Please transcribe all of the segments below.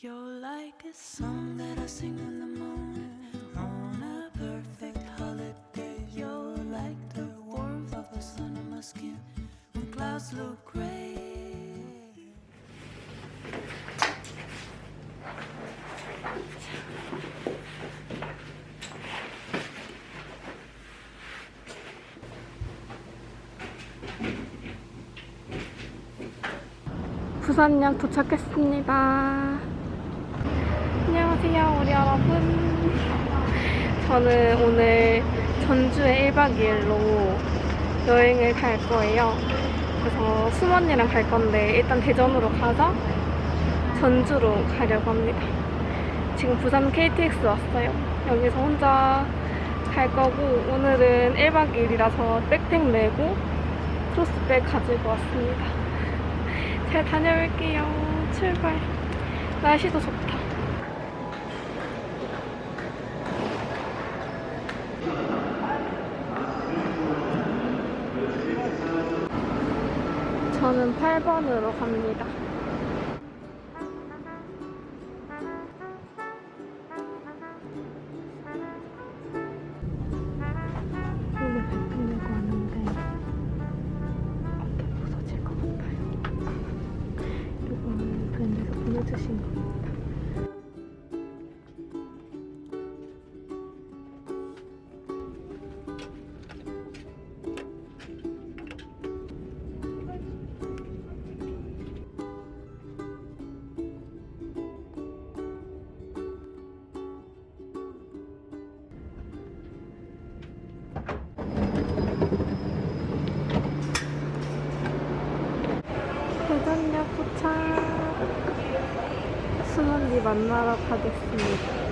You're like a song that I sing in the morning on a perfect holiday. You're like the warmth of the sun on my skin when clouds look gray. 부산역 도착했습니다. 안녕하세요, 우리 여러분. 저는 오늘 전주에 1박 2일로 여행을 갈 거예요. 그래서 수원이랑 갈 건데 일단 대전으로 가서 전주로 가려고 합니다. 지금 부산 KTX 왔어요. 여기서 혼자 갈 거고 오늘은 1박 2일이라서 백팩 메고 크로스백 가지고 왔습니다. 잘 다녀올게요. 출발. 날씨도 좋다. 저는 8번으로 갑니다. 만나러 가겠습니다.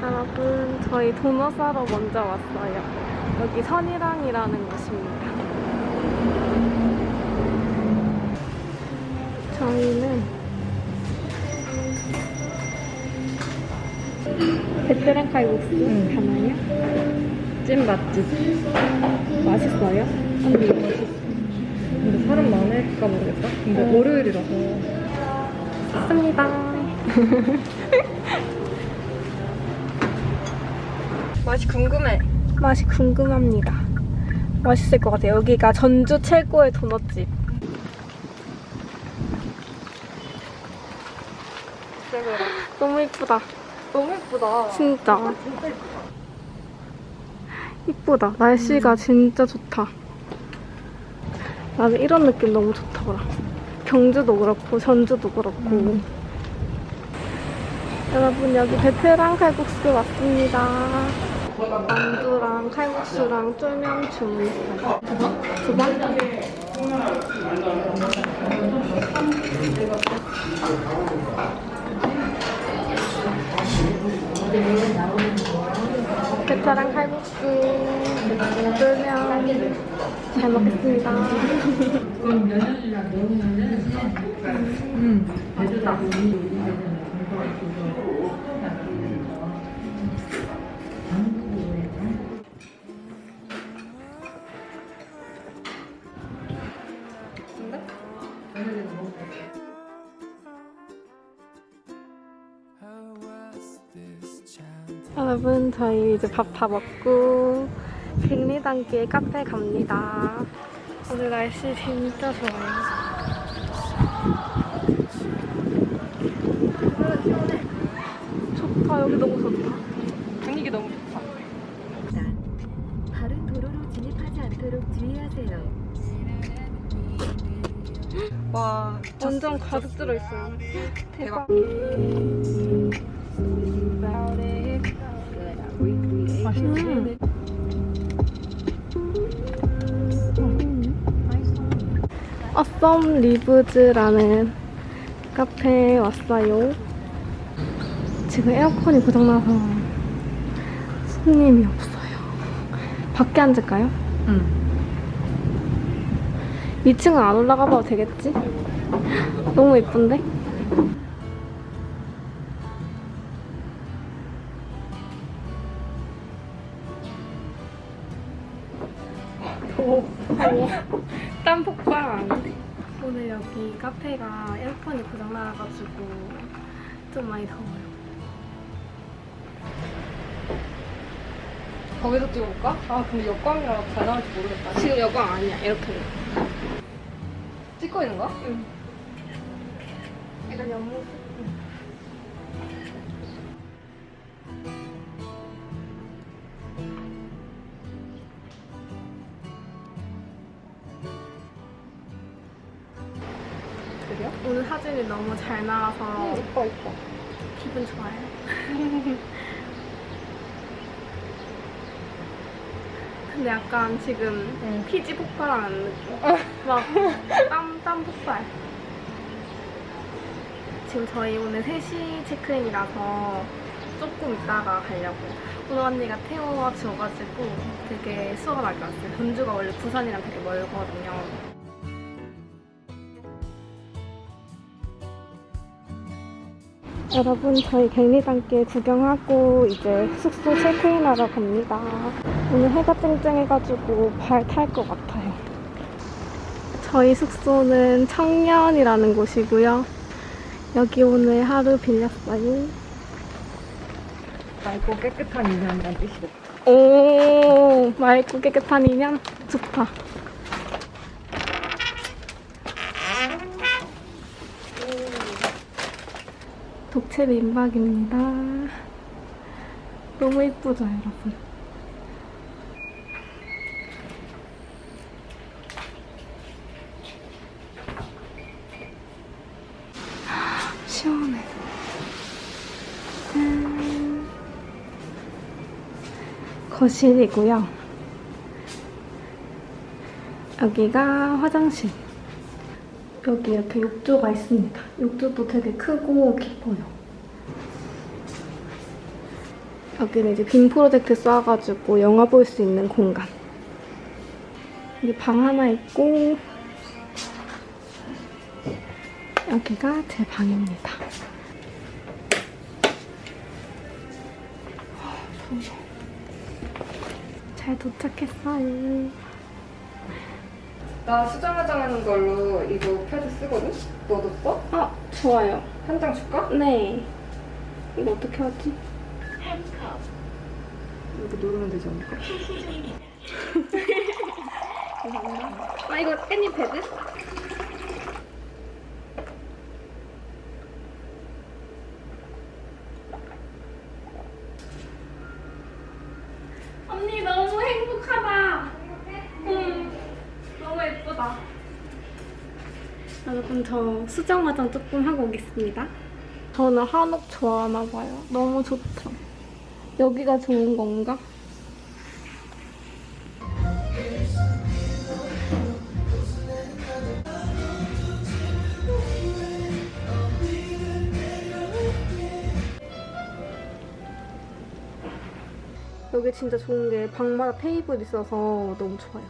여러분, 저희 도넛 사러 먼저 왔어요. 여기 선이랑이라는 곳입니다. 저희는 베테랑 칼국수 하나요? 찐 맛집. 맛있어요? 언니 이거 맛있어. 근데 사람 많을까 모르겠다. 근데 어. 월요일이라서. 좋습니다. 맛이 궁금해. 맛이 궁금합니다. 맛있을 것 같아요. 여기가 전주 최고의 도넛집. 너무 이쁘다. 너무 예쁘다. 진짜. 이쁘다. 날씨가 진짜 좋다. 나는 이런 느낌 너무 좋더라. 경주도 그렇고, 전주도 그렇고. 여러분, 여기 베테랑 칼국수 왔습니다. 만두랑 칼국수랑 쫄면 주문했어요. 두 번? 베테랑 칼국수, 쫄면 잘 먹겠습니다. Child? 여러분 저희 이제 밥 다 먹고 백리단길 카페 갑니다. 오늘 날씨 진짜 좋아요. 좋다 여기 너무 좋다. 분위기 너무 좋다. 다른 도로로 진입하지 않도록 주의하세요. 와, 완전 가득 들어 있어요. 대박. 음. 어썸 리브즈라는 카페에 왔어요. 지금 에어컨이 고장나서 손님이 없어요. 밖에 앉을까요? 응. 2층은 안 올라가 봐도 되겠지? 너무 예쁜데? 카페가 에어컨이 고장나가지고 좀 많이 더워요. 거기서 찍어볼까? 아 근데 역광이라 잘 나올지 모르겠다. 지금 여광 아니야, 이렇게. 찍고 있는 거야? 이런 옆모습. 그 사진이 너무 잘 나와서 이뻐 이뻐. 기분 좋아요. 근데 약간 지금 응. 피지 폭발하는 느낌. 막 땀, 땀 폭발. 지금 저희 오늘 3시 체크인이라서 조금 있다가 가려고요. 오늘 언니가 태워와 줘가지고 되게 수월하게 왔어요. 전주가 원래 부산이랑 되게 멀거든요. 여러분 저희 갱리단길 구경하고 이제 숙소 체크인하러 갑니다. 오늘 해가 쨍쨍해가지고 발 탈 것 같아요. 저희 숙소는 청년이라는 곳이고요. 여기 오늘 하루 빌렸어요. 맑고 깨끗한 인연이란 뜻이래. 오 맑고 깨끗한 인연 좋다. 독채 민박입니다. 너무 이쁘죠, 여러분? 시원해. 짠. 거실이고요. 여기가 화장실. 여기 이렇게 욕조가 있습니다. 욕조도 되게 크고 깊어요. 여기는 이제 빔 프로젝트 쏴가지고 영화 볼 수 있는 공간. 여기 방 하나 있고 여기가 제 방입니다. 잘 도착했어요. 나 수정 화장하는 걸로 이거 패드 쓰거든? 너도 써? 아, 좋아요. 한 장 줄까? 네. 이거 어떻게 하지? 이렇게 누르면 되지 않을까? 아, 이거 깻잎 패드? 언니 너무 행복하다. 응. 너무 예쁘다. 여러분 저 수정 화장 조금 하고 오겠습니다. 저는 한옥 좋아하나 봐요. 너무 좋다. 여기가 좋은 건가? 여기 진짜 좋은 게 방마다 테이블 있어서 너무 좋아요.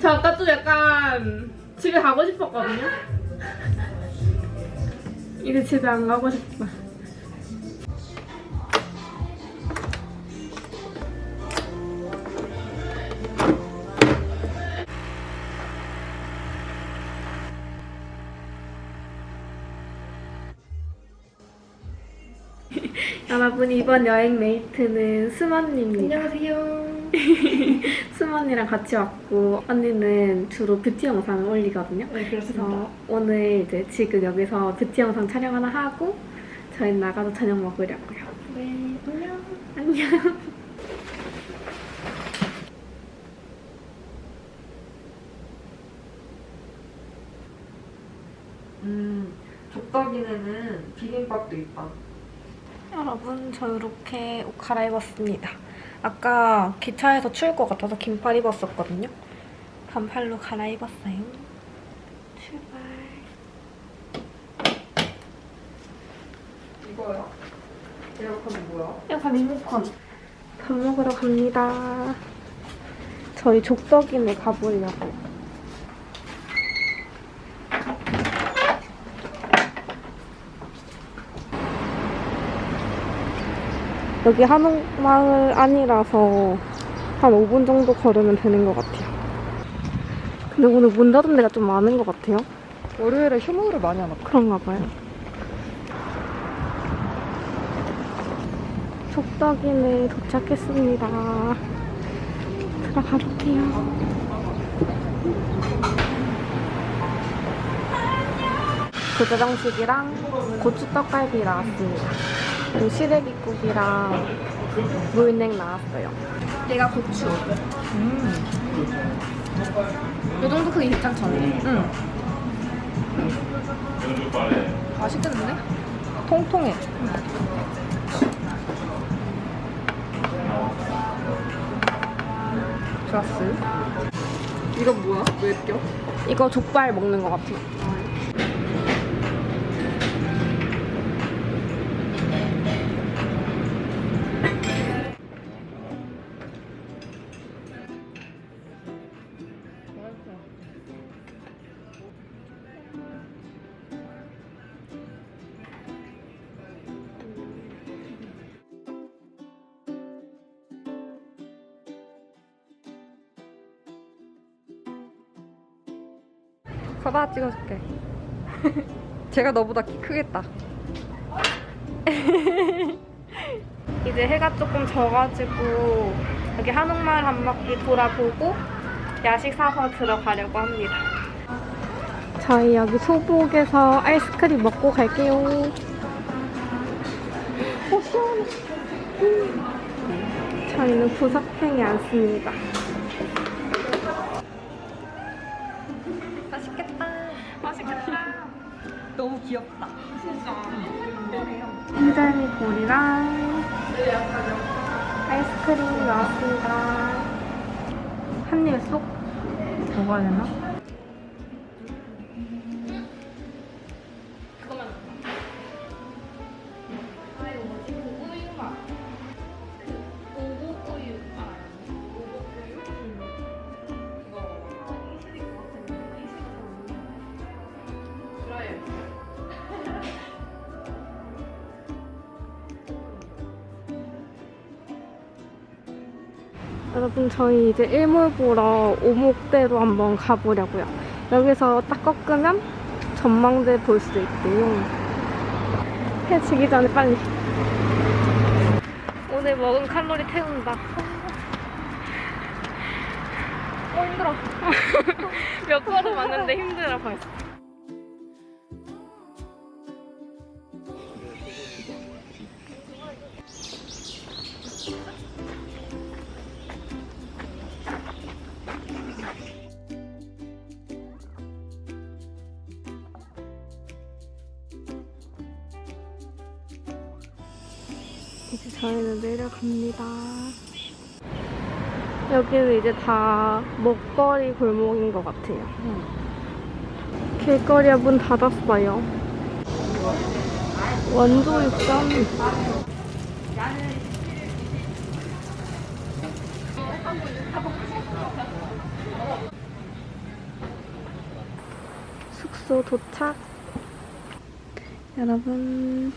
저 아까 좀 약간 집에 가고 싶었거든요. 이제 집에 안 가고 싶다. 여러분 이번 여행 메이트는 수만입니다. 안녕하세요. 수만이랑 같이 왔고 언니는 주로 뷰티 영상을 올리거든요. 네, 그래서 오늘 이제 지금 여기서 뷰티 영상 촬영 하나 하고 저희 나가서 저녁 먹으려고요. 네, 안녕. 안녕. 음, 족덕이네는 비빔밥도 있다. 여러분 저 이렇게 옷 갈아입었습니다. 아까 기차에서 추울 것 같아서 긴팔 입었었거든요. 반팔로 갈아입었어요. 출발. 이거요? 에어컨이 뭐야? 다 리모컨. 밥 먹으러 갑니다. 저희 족덕이네 가보려고. 여기 한옥마을 안이라서 한 5분 정도 걸으면 되는 것 같아요. 근데 오늘 문 닫은 데가 좀 많은 것 같아요. 월요일에 휴무를 많이 하나 봐. 그런가 봐요. 촉덕이네 도착했습니다. 들어가 볼게요. 고자정식이랑 고추떡갈비 나왔습니다. 시래기국이랑 물냉 나왔어요. 얘가 고추. 음. 이 정도 크기 괜찮죠? 응. 맛있겠는데? 통통해. 좋았어. 이건 뭐야? 왜 껴? 이거 족발 먹는 것 같아. 찍어줄게. 제가 너보다 키 크겠다. 이제 해가 조금 져가지고 여기 한옥마을 한 바퀴 돌아보고 야식 사서 들어가려고 합니다. 저희 여기 소복에서 아이스크림 먹고 갈게요. 오, 시원해. 음. 저희는 구석탱이 앉습니다. 볼이랑 아이스크림 나왔습니다. 한 입에 쏙 먹어야 되나? 여러분 저희 이제 일몰 보러 오목대로 한번 가보려고요. 여기서 딱 꺾으면 전망대 볼 수 있대요. 해 지기 전에 빨리. 오늘 먹은 칼로리 태운다. 어 힘들어. 몇 걸음 왔는데 힘들어 벌써. 갑니다. 여기는 이제 다 먹거리 골목인 것 같아요. 길거리에 문 닫았어요. 원조 육점. 숙소 도착. 여러분,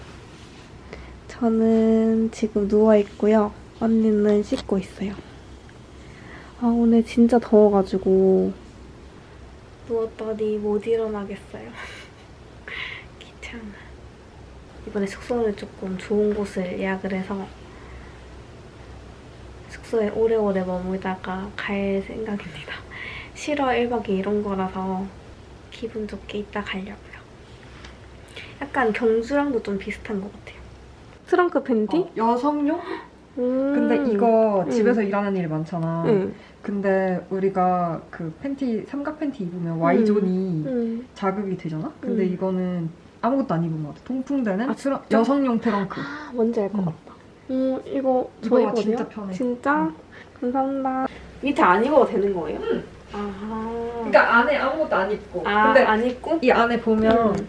저는 지금 누워 있고요. 언니는 씻고 있어요. 아, 오늘 진짜 더워가지고 누웠더니 못 일어나겠어요. 귀찮아. 이번에 숙소를 조금 좋은 곳을 예약을 해서 숙소에 오래오래 머물다가 갈 생각입니다. 7월 1박이 이런 거라서 기분 좋게 이따 가려고요. 약간 경주랑도 좀 비슷한 것 같아요. 트렁크 팬티? 어, 여성용? 음. 근데 이거 음. 집에서 일하는 일 많잖아. 응. 근데 우리가 그 팬티 삼각 팬티 입으면 Y존이 응. 자극이 되잖아. 근데 음. 이거는 아무것도 안 입은 것 같아. 통풍되는 아, 진짜? 여성용 트렁크. 아, 뭔지 알것 응. 같다. 음, 이거 저 입어도 진짜? 편해. 진짜? 응. 감사합니다. 밑에 안 입어도 되는 거예요? 응. 아. 그러니까 안에 아무것도 안 입고. 아, 근데 안 입고? 이 안에 보면 음.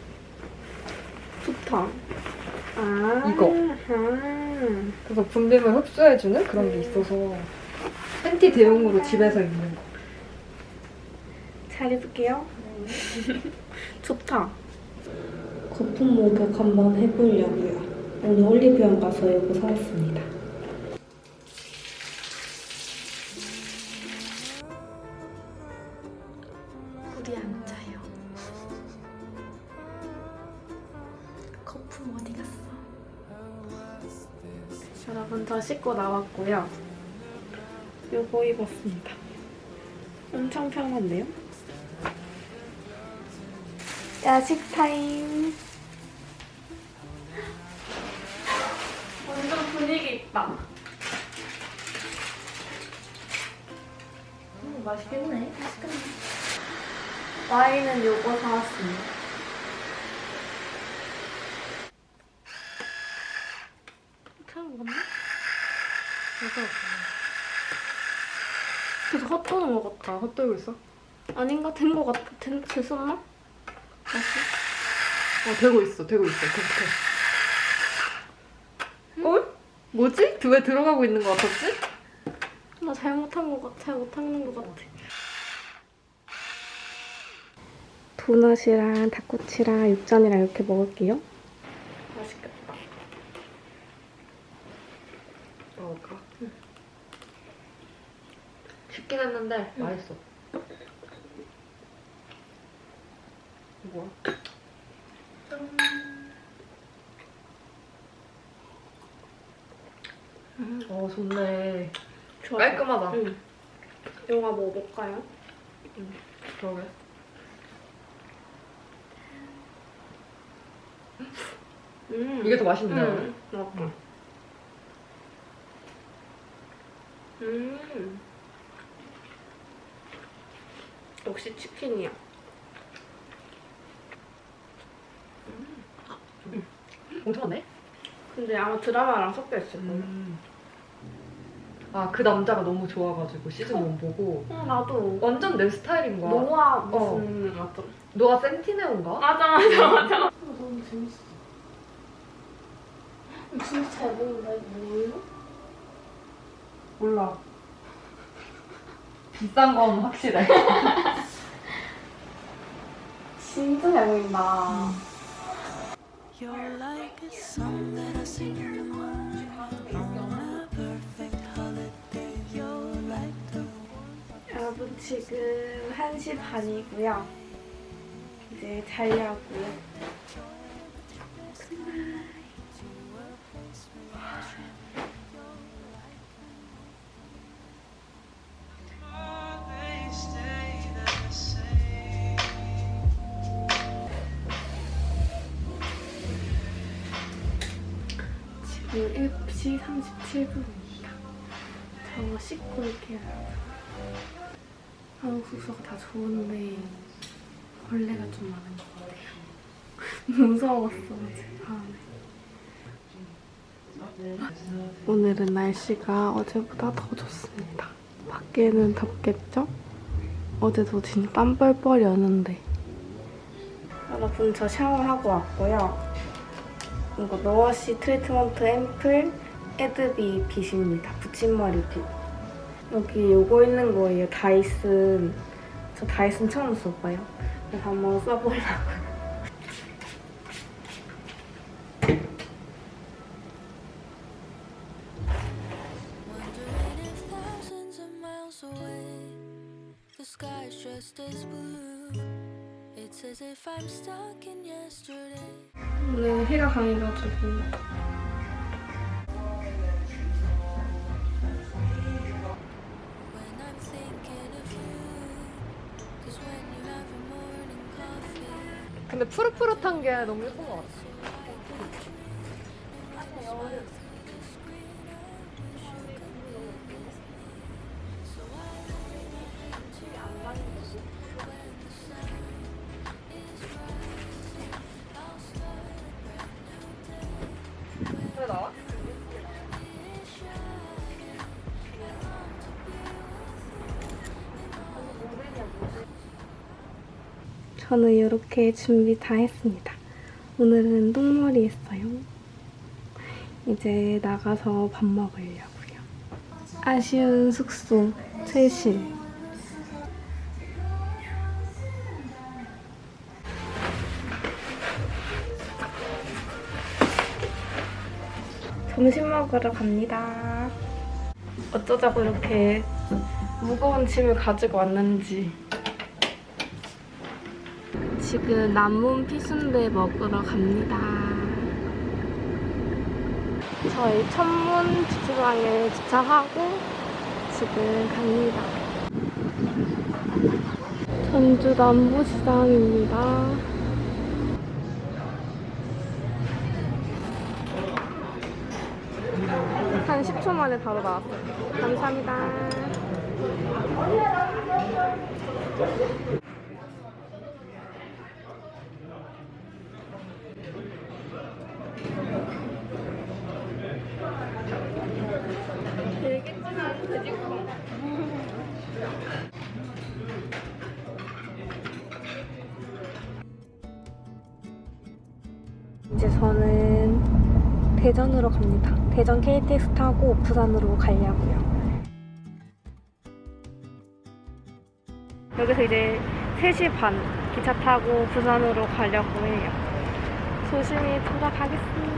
좋다. 아. 이거. 아. 그래서 분비물 흡수해주는 그런 게 있어서 팬티 대용으로 집에서 입는 거. 잘 입을게요. 좋다. 거품 목욕 한번 해보려고요. 오늘 올리브영 가서 이거 사왔습니다. 씻고 나왔고요. 요거 입었습니다. 엄청 편한데요? 야식 타임. 완전 분위기 있다. 음, 맛있겠네. 맛있겠네. 와인은 요거 사왔습니다. 타는 거 같나? 계속 헛도는 것 같 아. 아, 헛되고 있어? 아닌가? 된것 같아. 된, 됐었나? 다시. 어, 되고 있어, 되고 있어. 계속해. 어? 뭐지? 왜 들어가고 있는 것 같았지? 나 잘못한 것 같아. 잘못한 것 같아. 도넛이랑 닭꼬치랑 육전이랑 이렇게 먹을게요. 맛있겠다. 먹을까? 쉽긴 했는데 맛있어. 뭐야? 어 좋네. 좋아. 깔끔하다. 응. 영화 뭐 먹을까요? 그러게. 음. 이게 더 맛있네. 음. 맞다. 음. 역시 치킨이야. 엄청 많네. 근데 아마 드라마랑 섞여 있을 거야. 음. 아 그 남자가 너무 좋아가지고 시즌 1 보고 응, 나도. 완전 내 스타일인 거야. 노아 무슨 맞아. 너가 센티네온가? 맞아 맞아 맞아. 너무 재밌어. 진짜 잘 먹는다 이거 뭐예요? 몰라. 비싼 건 확실해. 진짜 잘 먹는다. You're like a song that I sing in the morning on a perfect holiday. You're like the 여러분 지금 1시 반이고요. 이제 자려고요. 7시 37분입니다. 저 씻고 올게요. 한국 숙소가 다 좋은데 벌레가 좀 많은 것 같아요. 무서웠어 어제 밤에. 오늘은 날씨가 어제보다 더 좋습니다. 밖에는 덥겠죠? 어제도 진짜 땀 뻘뻘이었는데. 여러분 저 샤워하고 왔고요. 이거 노워시 트리트먼트 앰플 에드비 빗입니다. 붙임머리 빗. 여기 요거 있는 거예요. 다이슨. 저 다이슨 처음 써봐요. 그래서 한번 써보려고요. 오늘 해가 강해가지고 푸릇푸릇한 게 너무 예쁜 것 같아. 저는 이렇게 준비 다 했습니다. 오늘은 똥머리 했어요. 이제 나가서 밥 먹으려고요. 아쉬운 숙소 최신. 점심 먹으러 갑니다. 어쩌자고 이렇게 무거운 짐을 가지고 왔는지. 지금 남문 피순대 먹으러 갑니다. 저희 천문 주차장에 주차하고 지금 갑니다. 전주 남부시장입니다. 한 10초 만에 바로 나왔어요. 감사합니다. 대전 KTX 타고 부산으로 가려고요. 여기서 이제 3시 반 기차 타고 부산으로 가려고 해요. 조심히 돌아가겠습니다.